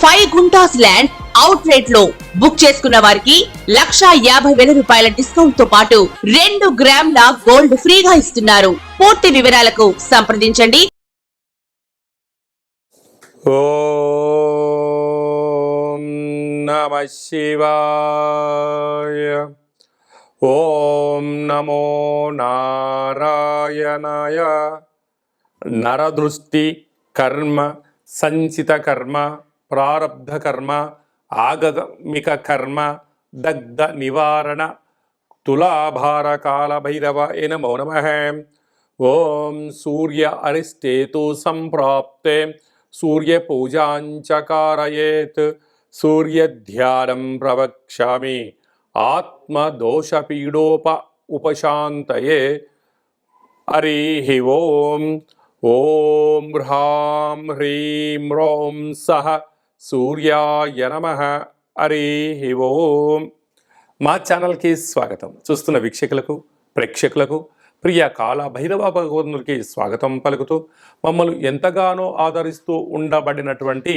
Five guntas land out రేట్లో book చేసుకున్న వారికి లక్షా యాభై వేల రూపాయల డిస్కౌంట్తో పాటు రెండు గ్రాముల గోల్డ్ ఫ్రీగా ఇస్తున్నారు. పూర్తి వివరాలకు సంప్రదించండి. ఓం నమ శివాయ. ఓం నమో నారాయణాయ. నరదృష్టి కర్మ సంచిత కర్మ ప్రారబ్ధ కర్మ ఆగమిక కర్మ దగ్ధ నివారణ తులాభార కాల భైరవ ఎన నమ ఓం సూర్య అరిష్టేతు సంప్రాప్తే సూర్య పూజాంచకారయేత్ సూర్యధ్యానం ప్రవక్ష్యామి ఆత్మదోషపీడోప ఉపశాంతయే హరి ఓం ఓం హ్రాం హ్రీం రోం సహ సూర్యాయ నమ. హరి ఓం. మా ఛానల్కి స్వాగతం. చూస్తున్న వీక్షకులకు ప్రేక్షకులకు ప్రియ కాల భైరవ భగవంతునికి స్వాగతం పలుకుతూ మమ్మల్ని ఎంతగానో ఆదరిస్తూ ఉండబడినటువంటి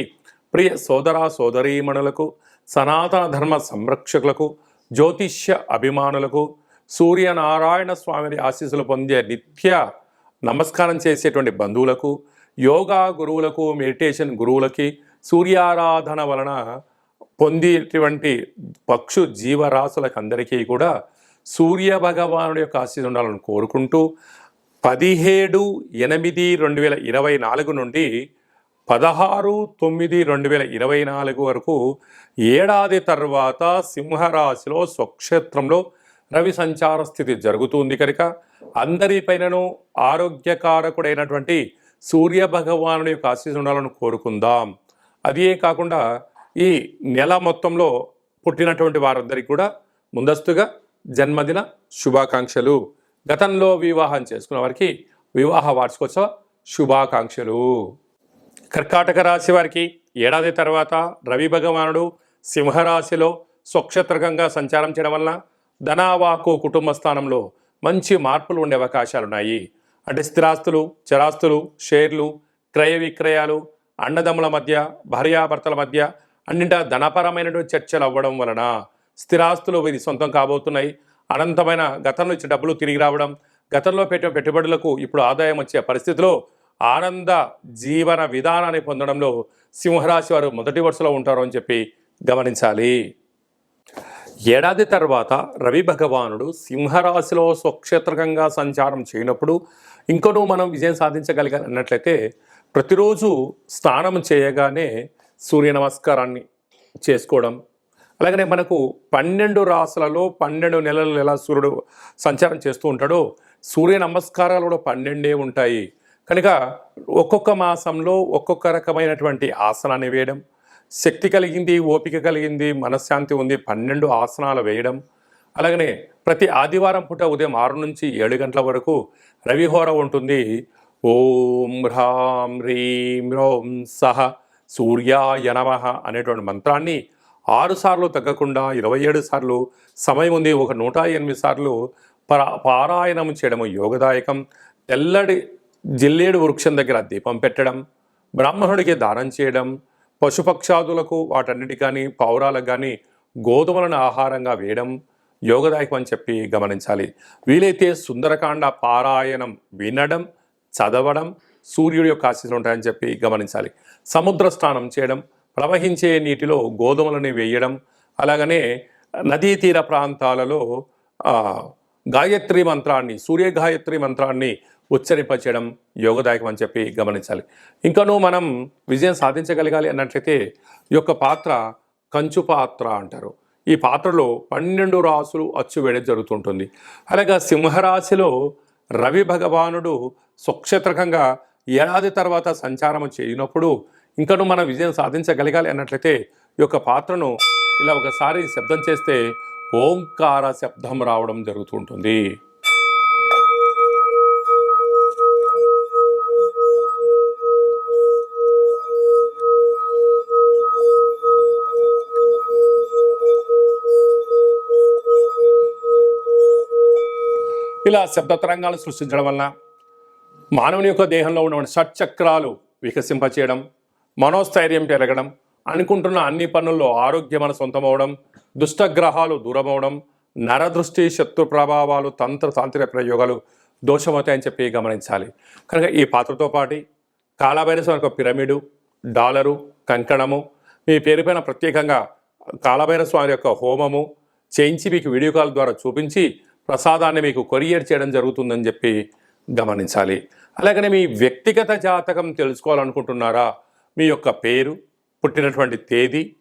ప్రియ సోదర సోదరీమణులకు సనాతన ధర్మ సంరక్షకులకు జ్యోతిష్య అభిమానులకు సూర్యనారాయణ స్వామిని ఆశీస్సులు పొందే నిత్య నమస్కారం చేసేటువంటి బంధువులకు యోగా గురువులకు మెడిటేషన్ గురువులకి సూర్యారాధన వలన పొందేటువంటి పక్షు జీవరాశులకు అందరికీ కూడా సూర్య భగవానుడి యొక్క ఆశీస్సు ఉండాలని కోరుకుంటూ పదిహేడు ఎనిమిది రెండు వేల ఇరవై నాలుగు నుండి పదహారు తొమ్మిది రెండు వేల ఇరవై నాలుగు వరకు ఏడాది తర్వాత సింహరాశిలో స్వక్షేత్రంలో రవి సంచార స్థితి జరుగుతుంది కనుక అందరిపైనను ఆరోగ్యకారకుడైనటువంటి సూర్య భగవానుడి యొక్క ఆశీస్సు ఉండాలని కోరుకుందాం. అదే కాకుండా ఈ నెల మొత్తంలో పుట్టినటువంటి వారందరికీ కూడా ముందస్తుగా జన్మదిన శుభాకాంక్షలు. గతంలో వివాహం చేసుకున్న వారికి వివాహ వార్షికోత్సవ శుభాకాంక్షలు. కర్కాటక రాశి వారికి ఏడాది తర్వాత రవి భగవానుడు సింహరాశిలో స్వక్షత్రకంగా సంచారం చేయడం వలన ధనావాకు కుటుంబ స్థానంలో మంచి మార్పులు ఉండే అవకాశాలు ఉన్నాయి అంటే స్థిరాస్తులు చరాస్తులు షేర్లు క్రయ విక్రయాలు అన్నదమ్ముల మధ్య భార్యాభర్తల మధ్య అన్నింటా ధనపరమైనటువంటి చర్చలు అవ్వడం వలన స్థిరాస్తులు ఇది సొంతం కాబోతున్నాయి. అనంతమైన గతంలో ఇచ్చిన డబ్బులు తిరిగి రావడం గతంలో పెట్టిన పెట్టుబడులకు ఇప్పుడు ఆదాయం వచ్చే పరిస్థితిలో ఆనంద జీవన విధానాన్ని పొందడంలో సింహరాశి వారు మొదటి వరుసలో ఉంటారు అని చెప్పి గమనించాలి. ఏడాది తర్వాత రవి భగవానుడు సింహరాశిలో స్వక్షేత్రకంగా సంచారం చేయనప్పుడు ఇంకొను మనం విజయం సాధించగలిగా అన్నట్లయితే ప్రతిరోజు స్నానం చేయగానే సూర్య నమస్కారాన్ని చేసుకోవడం అలాగనే మనకు పన్నెండు రాసులలో పన్నెండు నెలలు ఎలా సూర్యుడు సంచారం చేస్తూ ఉంటాడో సూర్య నమస్కారాలు కూడా పన్నెండే ఉంటాయి. కనుక ఒక్కొక్క మాసంలో ఒక్కొక్క రకమైనటువంటి ఆసనాన్ని వేయడం శక్తి కలిగింది ఓపిక కలిగింది మనశ్శాంతి ఉంది పన్నెండు ఆసనాలు వేయడం అలాగనే ప్రతి ఆదివారం పూట ఉదయం ఆరు నుంచి ఏడు గంటల వరకు రవిహోర ఉంటుంది. ఓం హ్రాం హ్రీం రోం సహ సూర్యాయ నమ అనేటువంటి మంత్రాన్ని ఆరు సార్లు తగ్గకుండా ఇరవై ఏడు సార్లు సమయం ఉంది ఒక నూట ఎనిమిది సార్లు పరా పారాయణం చేయడం యోగదాయకం. తెల్లడి జిల్లేడు వృక్షం దగ్గర దీపం పెట్టడం బ్రాహ్మణుడికి దానం చేయడం పశుపక్షాదులకు వాటన్నిటి కానీ పౌరాలకు కానీ గోధుమలను ఆహారంగా వేయడం యోగదాయకం అని చెప్పి గమనించాలి. వీలైతే సుందరకాండ పారాయణం వినడం చదవడం సూర్యుడి యొక్క ఆశీస్సులు ఉంటాయని చెప్పి గమనించాలి. సముద్ర స్నానం చేయడం ప్రవహించే నీటిలో గోధుమలని వేయడం అలాగనే నదీ తీర ప్రాంతాలలో గాయత్రి మంత్రాన్ని సూర్య గాయత్రి మంత్రాన్ని ఉచ్చరింపచేయడం యోగదాయకం అని చెప్పి గమనించాలి. ఇంకనూ మనం విజయం సాధించగలగాలి అన్నట్లయితే ఈ యొక్క పాత్ర కంచు పాత్ర అంటారు. ఈ పాత్రలో పన్నెండు రాసులు అచ్చు వేయడం జరుగుతుంటుంది. అలాగా సింహరాశిలో రవి భగవానుడు స్వక్షేత్రకంగా ఏడాది తర్వాత సంచారం చేయనప్పుడు ఇంకను మనం విజయం సాధించగలగాలి అన్నట్లయితే ఈ యొక్క పాత్రను ఇలా ఒకసారి శబ్దం చేస్తే ఓంకార శబ్దం రావడం జరుగుతుంటుంది ఇలా శబ్ద తరంగాలు సృష్టించడం వలన మానవుని యొక్క దేహంలో ఉన్న షట్చక్రాలు వికసింపచేయడం మనోస్థైర్యం పెరగడం అనుకుంటున్న అన్ని పనుల్లో ఆరోగ్యం మన సొంతమవడం దుష్టగ్రహాలు దూరమవడం నరదృష్టి శత్రు ప్రభావాలు తంత్ర తాంత్రిక ప్రయోగాలు దోషమవుతాయని చెప్పి గమనించాలి. కనుక ఈ పాత్రతో పాటు కాళభైరవ యొక్క పిరమిడు డాలరు కంకణము మీ పేరుపైన ప్రత్యేకంగా కాలభైర స్వామి యొక్క హోమము చేయించి మీకు వీడియో కాల్ ద్వారా చూపించి ప్రసాదాన్ని మీకు కొరియర్ చేయడం జరుగుతుందని చెప్పి గమనించాలి. అలాగనే మీ వ్యక్తిగత జాతకం తెలుసుకోవాలనుకుంటున్నారా? మీ యొక్క పేరు పుట్టినటువంటి తేదీ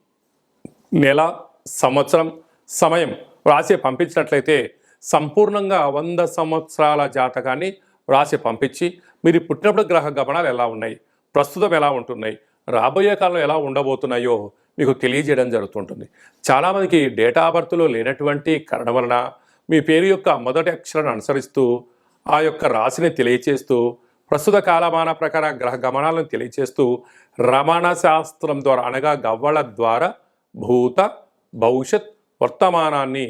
నెల సంవత్సరం సమయం వ్రాసి పంపించినట్లయితే సంపూర్ణంగా వంద సంవత్సరాల జాతకాన్ని వ్రాసి పంపించి మీరు పుట్టినప్పుడు గ్రహ గమనాలు ఎలా ఉన్నాయి? ప్రస్తుతం ఎలా ఉంటున్నాయి? రాబోయే కాలంలో ఎలా ఉండబోతున్నాయో మీకు తెలియజేయడం జరుగుతుంటుంది. చాలామందికి డేటా బర్త్లో లేనటువంటి కారణం వలన మీ పేరు యొక్క మొదటి అక్షరాన్ని అనుసరిస్తూ ఆ యొక్క రాశిని తెలియచేస్తూ ప్రస్తుత కాలమాన ప్రకార గ్రహ గమనాలను తెలియచేస్తూ రమణ శాస్త్రం ద్వారా అనగా గవ్వల ద్వారా భూత భవిష్యత్ వర్తమానాన్ని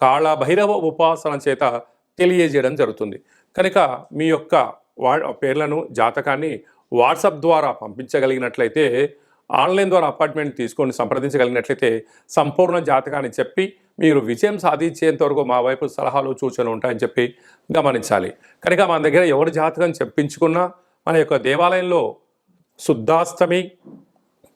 కాళభైరవ ఉపాసన చేత తెలియజేయడం జరుగుతుంది. కనుక మీ యొక్క వా పేర్లను జాతకాన్ని వాట్సాప్ ద్వారా పంపించగలిగినట్లయితే ఆన్లైన్ ద్వారా అపార్ట్మెంట్ తీసుకొని సంప్రదించగలిగినట్లయితే సంపూర్ణ జాతకాన్ని చెప్పి మీరు విజయం సాధించేంత వరకు మా వైపు సలహాలు సూచనలు ఉంటాయని చెప్పి గమనించాలి. కనుక మన దగ్గర ఎవరి జాతకం చెప్పించుకున్నా మన యొక్క దేవాలయంలో శుద్ధాష్టమి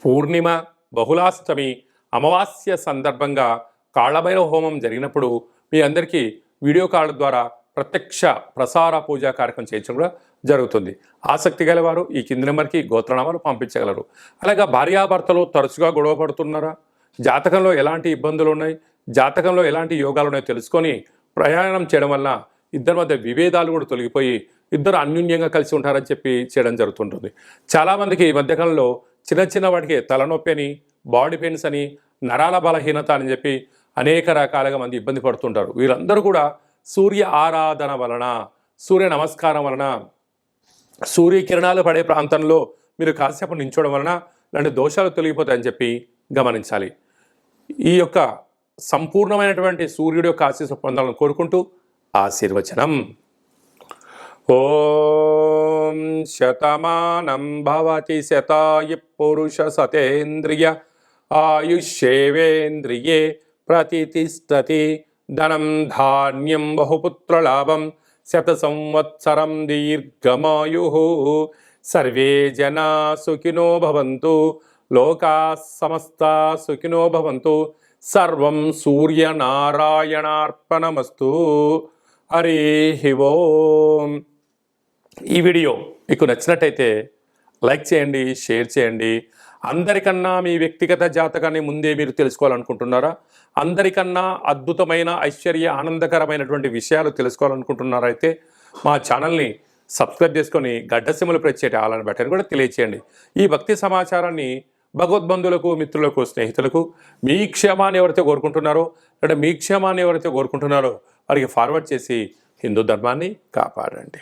పూర్ణిమ బహుళాష్టమి అమావాస్య సందర్భంగా కాళ్ళభైరవ హోమం జరిగినప్పుడు మీ అందరికీ వీడియో కాల్ ద్వారా ప్రత్యక్ష ప్రసార పూజా కార్యక్రమం చేయించడం కూడా జరుగుతుంది. ఆసక్తి గలవారు ఈ కింది నెంబర్కి గోత్రనామాలు పంపించగలరు. అలాగే భార్యాభర్తలు తరచుగా గొడవ పడుతున్నారా? జాతకంలో ఎలాంటి ఇబ్బందులు ఉన్నాయి? జాతకంలో ఎలాంటి యోగాలు ఉన్నాయో తెలుసుకొని ప్రయాణం చేయడం వల్ల ఇద్దరి మధ్య విభేదాలు కూడా తొలగిపోయి ఇద్దరు అన్యూన్యంగా కలిసి ఉంటారని చెప్పి చేయడం జరుగుతుంటుంది. చాలామందికి ఈ మధ్యకాలంలో చిన్న చిన్న వాటికి తలనొప్పి అని బాడీ పెయిన్స్ అని నరాల బలహీనత అని చెప్పి అనేక రకాలుగా మంది ఇబ్బంది పడుతుంటారు. వీరందరూ కూడా సూర్య ఆరాధన వలన సూర్య నమస్కారం వలన సూర్యకిరణాలు పడే ప్రాంతంలో మీరు కాసేపు నించోవడం వలన ఇలాంటి దోషాలు తొలగిపోతాయని చెప్పి గమనించాలి. ఈ యొక్క సంపూర్ణమైనటువంటి సూర్యుడి యొక్క ఆశీస్సు పొందాలని కోరుకుంటూ ఆశీర్వచనం. ఓం శతమానం భవతి శతాయు పురుష సతేంద్రియ ఆయుష్యేవేంద్రియే ప్రతిష్టతి ధనం ధాన్యం బహుపుత్రలాభం శత సంవత్సరం దీర్ఘమాయు. సర్వే జనా సుఖినో భవంతు లోకా సమస్త సుఖినో భవంతు సర్వం సూర్యనారాయణార్పణమస్తు. హరి ఓం. ఈ వీడియో మీకు నచ్చినట్టయితే లైక్ చేయండి షేర్ చేయండి. అందరికన్నా మీ వ్యక్తిగత జాతకాన్ని ముందే మీరు తెలుసుకోవాలనుకుంటున్నారా? అందరికన్నా అద్భుతమైన ఐశ్వర్య ఆనందకరమైనటువంటి విషయాలు తెలుసుకోవాలనుకుంటున్నారా అయితే మా ఛానల్ని సబ్స్క్రైబ్ చేసుకొని గడ్డ గడ్డసిములు ప్రత్యేక ఆలని బట్టని కూడా తెలియచేయండి. ఈ భక్తి సమాచారాన్ని భగవద్బంధులకు మిత్రులకు స్నేహితులకు మీ క్షేమాన్ని ఎవరైతే కోరుకుంటున్నారో లేదా మీ క్షేమాన్ని ఎవరైతే కోరుకుంటున్నారో వారికి ఫార్వర్డ్ చేసి హిందూ ధర్మాన్ని కాపాడండి.